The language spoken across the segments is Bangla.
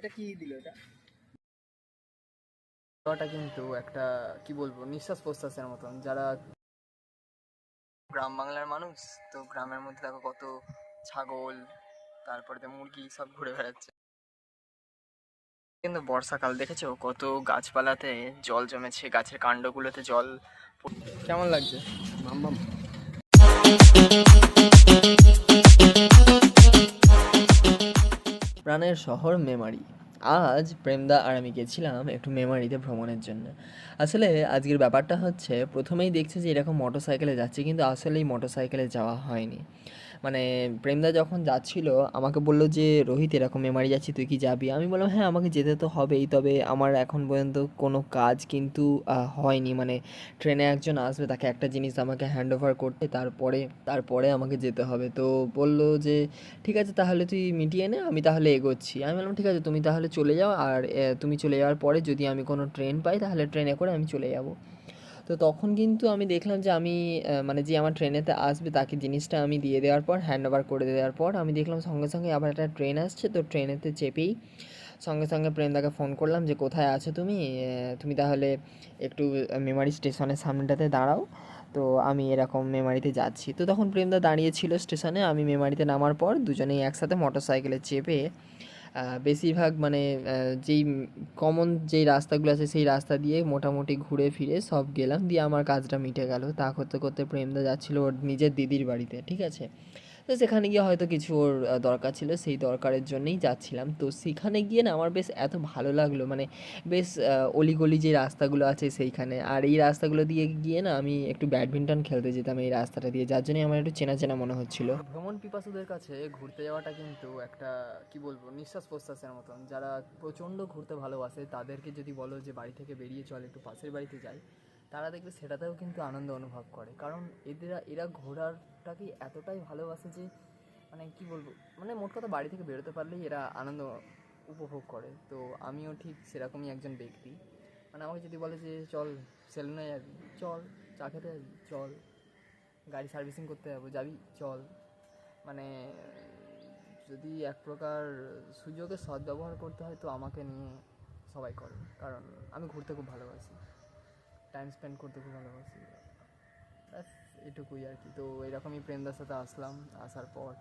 এটা কি দিল এটা? খাওয়াটা কিন্তু একটা কি বলব নিঃশ্বাস প্রশ্বাসের মতন। যারা গ্রাম বাংলার মানুষ তো গ্রামের মধ্যে দেখো কত ছাগল তারপরে তো মুরগি সব ঘুরে বেড়াচ্ছে। কিন্তু বর্ষাকাল দেখেছ? কত গাছপালাতে জল জমেছে গাছের কাণ্ডগুলোতে জল কেমন লাগছে? মাম্মাম প্রাণের শহর মেমারি। আজ প্রেমদা আর আমি গেছিলাম একটু মেমারিতে ভ্রমণের জন্য। আসলে আজকের ব্যাপারটা হচ্ছে, প্রথমেই দেখছে যে এরকম মোটর সাইকেলে যাচ্ছে, কিন্তু আসলেই মোটর সাইকেলে যাওয়া হয়নি। মানে প্রেমদা যখন যাচ্ছিল, আমাকে বলল যে, রোহিত, এরকম মেমারি যাচ্ছি, তুই কি যাবি? আমি বললাম হ্যাঁ আমাকে যেতে তো হবেই, তবে আমার এখন পর্যন্ত কোনো কাজ কিন্তু হয়নি। মানে ট্রেনে একজন আসবে, তাকে একটা জিনিস আমাকে হ্যান্ড ওভার করতে, তারপরে তারপরে আমাকে যেতে হবে। তো বলল যে, ঠিক আছে, তাহলে তুই মিটিয়ে নে, আমি তাহলে এগোচ্ছি। আমি বললাম, ঠিক আছে, তুমি তাহলে চলে যাও, আর তুমি চলে যাওয়ার পরে যদি আমি কোনো ট্রেন পাই, তাহলে ট্রেনে করে আমি চলে যাব। তো তখন কিন্তু আমি দেখলাম যে আমি মানে যে আমার ট্রেনেতে আসবে তাকে জিনিসটা আমি দিয়ে দেওয়ার পর হ্যান্ড ওভার করে দেওয়ার পর আমি দেখলাম সঙ্গে সঙ্গে আবার একটা ট্রেন আসছে। তো ট্রেনেতে চেপেই সঙ্গে সঙ্গে প্রেমদাকে ফোন করলাম যে, কোথায় আছো তুমি? তুমি তাহলে একটু মেমারি স্টেশনের সামনেটাতে দাঁড়াও। তো আমি এরকম মেমারিতে যাচ্ছি। তো তখন প্রেমদা দাঁড়িয়েছিল স্টেশনে আমি মেমারিতে নামার পর দুজনেই একসাথে মোটর সাইকেলে চেপে বেশিরভাগ মানে যেই কমন যেই রাস্তাগুলো আছে সেই রাস্তা দিয়ে মোটামুটি ঘুরে ফিরে সব গেলাম। দিয়ে আমার কাজটা মিটে গেল। তা করতে করতে প্রেমদা যাচ্ছিল ওর নিজের দিদির বাড়িতে, ঠিক আছে? তো সেখানে গিয়ে হয়তো কিছু ওর দরকার ছিল, সেই দরকারের জন্যই যাচ্ছিলাম। তো সেখানে গিয়ে না আমার বেশ এত ভালো লাগল মানে বেশ অলিগলি যে রাস্তাগুলো আছে সেইখানে। আর এই রাস্তাগুলো দিয়ে গিয়ে না আমি একটু ব্যাডমিন্টন খেলতে যেতাম এই রাস্তাটা দিয়ে, যার জন্যই আমার একটু চেনা চেনা মনে হচ্ছিল। ভ্রমণ পিপাসুদের কাছে ঘুরতে যাওয়াটা কিন্তু একটা, কি বলব, নিঃশ্বাস প্রশ্বাসের মতন। যারা প্রচণ্ড ঘুরতে ভালোবাসে, তাদেরকে যদি বলো যে বাড়ি থেকে বেরিয়ে চল, একটু পাশের বাড়িতে যাই তারা দেখবে সেটাতেও কিন্তু আনন্দ অনুভব করে। কারণ এদের, এরা ঘোরারটাকে এতটাই ভালোবাসে যে মানে কি বলব মানে মোট কথা বাড়ি থেকে বেরোতে পারলেই এরা আনন্দ উপভোগ করে। তো আমিও ঠিক সেরকমই একজন ব্যক্তি। মানে আমাকে যদি বলে যে, চল সেলুনে যাবি, চল চা খেতে যাবি, চল গাড়ি সার্ভিসিং করতে যাব, যাবি, চল। মানে যদি এক প্রকার সুযোগের সদ্ব্যবহার করতে হয়, তো আমাকে নিয়ে সবাই করে। কারণ আমি ঘুরতে খুব ভালোবাসি। টাইম স্পেন্ড করতে খুব ভালোবাসি। ব্যাস, এটুকুই আর কি। তো এরকমই প্রেমদার সাথে আসলাম, আসার পর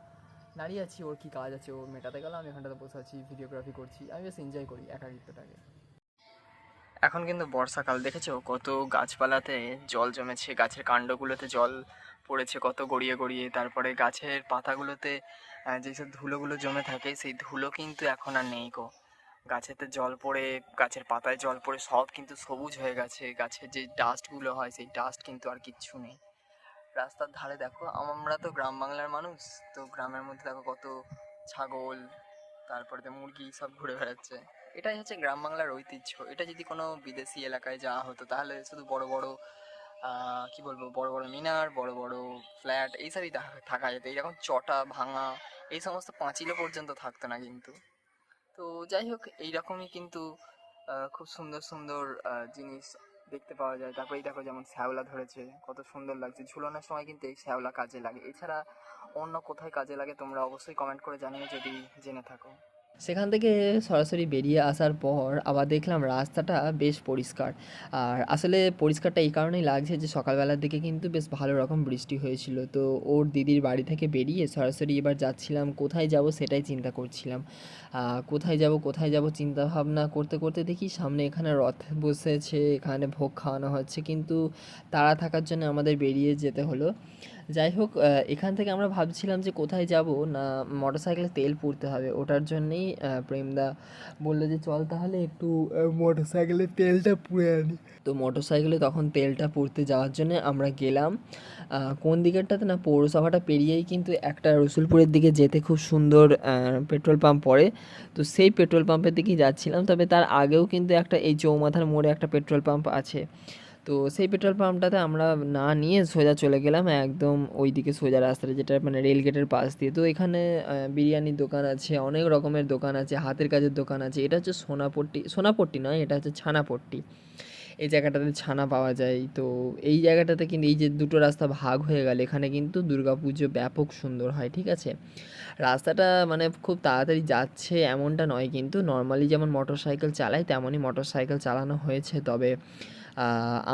দাঁড়িয়ে আছি, ওর কী কাজ আছে, ও মেটাতে গেল আমি এখানটাতে বসে আছি ভিডিওগ্রাফি করছি, আমি বেশ এনজয় করি একাকিত্বটাকে। এখন কিন্তু বর্ষাকাল, দেখেছ? কত গাছপালাতে জল জমেছে, গাছের কাণ্ডগুলোতে জল পড়েছে, কত গড়িয়ে গড়িয়ে। তারপরে গাছের পাতাগুলোতে যেসব ধুলোগুলো জমে থাকে, সেই ধুলো কিন্তু এখন আর নেই গো। গাছেতে জল পড়ে, গাছের পাতায় জল পড়ে, সব কিন্তু সবুজ হয়ে গেছে। গাছের যে ডাস্টগুলো হয়, সেই ডাস্ট কিন্তু আর কিচ্ছু নেই। রাস্তার ধারে দেখো, আমরা তো গ্রাম বাংলার মানুষ, তো গ্রামের মধ্যে দেখো কত ছাগল, তারপরে তো মুরগি সব ঘুরে বেড়াচ্ছে। এটাই হচ্ছে গ্রাম বাংলার ঐতিহ্য। এটা যদি কোনো বিদেশি এলাকায় যাওয়া হতো, তাহলে শুধু বড় বড় কি বলব, বড় বড় মিনার, বড় বড় ফ্ল্যাট এইসবই থাকা যেত। এইরকম চটা, ভাঙা, এই সমস্ত পাঁচিলও পর্যন্ত থাকতো না কিন্তু। তো যাই হোক, এইরকমই কিন্তু খুব সুন্দর সুন্দর জিনিস দেখতে পাওয়া যায়। তারপরে এই দেখো যেমন শ্যাওলা ধরেছে, কত সুন্দর লাগছে। ঝুলানোর সময় কিন্তু এই শ্যাওলা কাজে লাগে। এছাড়া অন্য কোথায় কাজে লাগে তোমরা অবশ্যই কমেন্ট করে জানিও যদি জেনে থাকো। সেখান থেকে সরাসরি বেরিয়ে আসার পর আবার দেখলাম রাস্তাটা বেশ পরিষ্কার। আর আসলে পরিষ্কারটা এই কারণেই লাগছে যে সকালবেলার দিকে কিন্তু বেশ ভালো রকম বৃষ্টি হয়েছিল। তো ওর দিদির বাড়ি থেকে বেরিয়ে সরাসরি এবার যাচ্ছিলাম, কোথায় যাব সেটাই চিন্তা করছিলাম। কোথায় যাব কোথায় যাব চিন্তা ভাবনা করতে করতে দেখি সামনে এখানে রথ বসেছে, এখানে ভোগ খাওয়ানো হচ্ছে। কিন্তু তাড়া থাকার জন্য আমাদের বেরিয়ে যেতে হলো। যাই হোক এখান থেকে আমরা ভাবছিলাম যে কোথায় যাব? না মোটর সাইকেলে তেল পুড়তে হবে। ওটার জন্যেই প্রেমদা বলল যে চল তাহলে একটু মোটর সাইকেলে তেলটা পুড়ে আনি। তো মোটর সাইকেলে তখন তেলটা পুড়তে যাওয়ার জন্য আমরা গেলাম। কোন দিকেরটাতে? না, পৌরসভাটা পেরিয়েই কিন্তু একটা রসুলপুরের দিকে যেতে খুব সুন্দর পেট্রোল পাম্প পড়ে। তো সেই পেট্রোল পাম্পের দিকেই যাচ্ছিলাম। তবে তার আগেও কিন্তু একটা এই চৌমাথার মোড়ে একটা পেট্রোল পাম্প আছে। তো সেই পেট্রোল পাম্পটাতে আমরা না নিয়ে সোজা চলে গেলাম একদম ওই দিকে সোজা রাস্তাটা যেটা মানে রেল গেটের পাশ দিয়ে। তো এখানে বিরিয়ানির দোকান আছে, অনেক রকমের দোকান আছে, হাতের কাজের দোকান আছে। এটা হচ্ছে সোনাপট্টি সোনাপট্টি নয়, এটা হচ্ছে ছানাপট্টি। এই জায়গাটাতে ছানা পাওয়া যায়। তো এই জায়গাটাতে কিন্তু এই যে দুটো রাস্তা ভাগ হয়ে গেল, এখানে কিন্তু দুর্গাপুজো ব্যাপক সুন্দর হয়, ঠিক আছে? রাস্তাটা মানে খুব তাড়াতাড়ি যাচ্ছে এমনটা নয়, কিন্তু নর্মালি যেমন মোটর সাইকেল তেমনই মোটর সাইকেল চালানো হয়েছে। তবে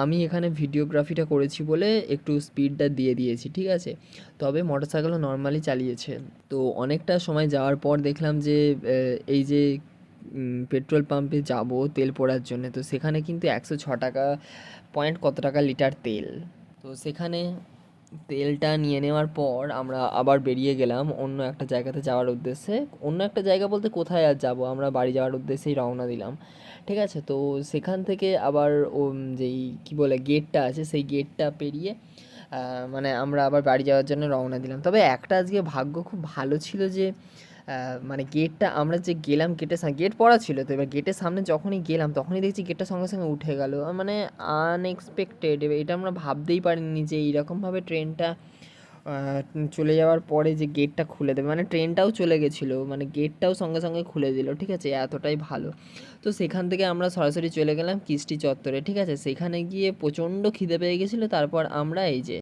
আমি এখানে ভিডিওগ্রাফিটা করেছি বলে একটু স্পিডটা দিয়ে দিয়েছি, ঠিক আছে? তবে মোটর সাইকেলও নর্মালি চালিয়েছে। তো অনেকটা সময় যাওয়ার পর দেখলাম যে এই যে পেট্রোল পাম্পে যাব তেল পোড়ার জন্য। তো সেখানে কিন্তু একশো ছ টাকা পয়েন্ট কত টাকা লিটার তেল? তো সেখানে তেলটা নিয়ে নেওয়ার পর আমরা আবার বেরিয়ে গেলাম অন্য একটা জায়গাতে যাওয়ার উদ্দেশ্যে। অন্য একটা জায়গা বলতে কোথায় আর যাব? আমরা বাড়ি যাওয়ার উদ্দেশ্যেই রওনা দিলাম। ঠিক আছে? তো সেখান থেকে আবার ও যেই কী বলে গেটটা আছে, সেই গেটটা পেরিয়ে মানে আমরা আবার বাড়ি যাওয়ার জন্য রওনা দিলাম। তবে একটা আজকে ভাগ্য খুব ভালো ছিল যে মানে গেটটা আমরা যে গেলাম গেটের সামনে গেট পড়া ছিল তো, এবার গেটের সামনে যখনই গেলাম, তখনই দেখছি গেটটা সঙ্গে সঙ্গে উঠে গেল। মানে আনএক্সপেক্টেড এটা আমরা ভাবতেই পারিনি যে এইরকমভাবে ট্রেনটা চলে যাওয়ার পরে যে গেটটা খুলে দেবে। মানে ট্রেনটাও চলে গেছিল মানে গেটটাও সঙ্গে সঙ্গে খুলে দিল, ঠিক আছে? এতটাই ভালো। তো সেখান থেকে আমরা সরাসরি চলে গেলাম কিস্টি চত্বরে, ঠিক আছে? সেখানে গিয়ে প্রচণ্ড খিদে পেয়ে গেছিল, তারপর আমরা এই যে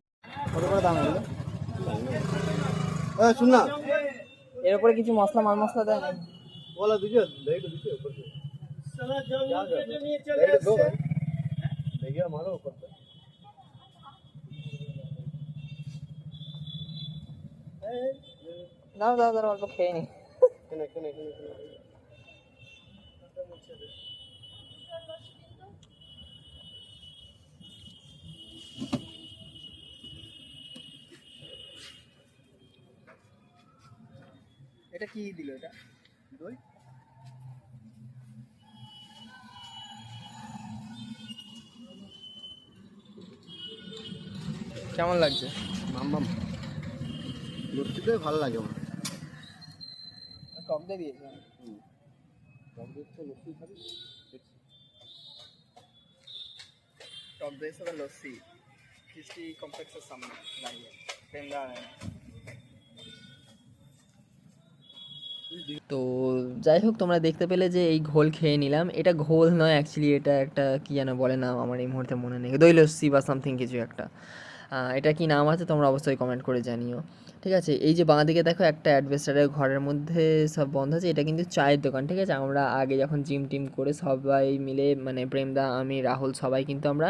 শুন না। এর উপরে কিছু মশলা মাল মশলা দেয় बोला दीजिए लाइट दीजिए ऊपर से लाइट दो भाई भैया मारो ऊपर से দাও দাও দাও অল্প খেয়ে নি किने किने किने এটা কি দিল এটা? দই? কেমন লাগছে? মাম মাম। লস্যিতে ভালো লাগে আমার। টক দিয়ে দিয়েছে। লস্যি খাবি। টক দইয়ের সাথে লস্যি। কৃষ্টি কমপ্লেক্সের সামনে দাঁড়িয়ে। প্রেমদা তো যাই হোক, তোমরা দেখতে পেলে যে এই ঘোল খেয়ে নিলাম। এটা ঘোল নয় অ্যাকচুয়ালি এটা একটা কী যেন বলে নাম আমার এই মুহূর্তে মনে নেই। দই লস্যি বা সামথিং কিছু একটা। এটা কি নাম আছে তোমরা অবশ্যই কমেন্ট করে জানিও। ঠিক আছে? এই যে বাঁদিকে দেখো একটা অ্যাডভেস্টারের ঘরের মধ্যে সব বন্ধ আছে, এটা কিন্তু চায়ের দোকান, ঠিক আছে? আমরা আগে যখন জিম টিম করে সবাই মিলে মানে প্রেমদা, আমি, রাহুল সবাই কিন্তু আমরা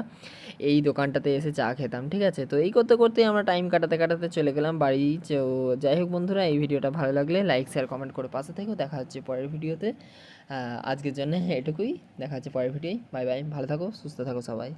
এই দোকানটাতে এসে চা খেতাম, ঠিক আছে? তো এই করতে করতে আমরা টাইম কাটাতে কাটাতে চলে গেলাম বাড়ি, তো যাই হোক বন্ধুরা, এই ভিডিওটা ভালো লাগলে লাইক শেয়ার কমেন্ট করে পাশে থেকেও দেখা হচ্ছে পরের ভিডিওতে। আজকের জন্য এটুকুই, দেখা হচ্ছে পরের ভিডিওয়। বাই বাই ভালো থাকো, সুস্থ থাকো সবাই।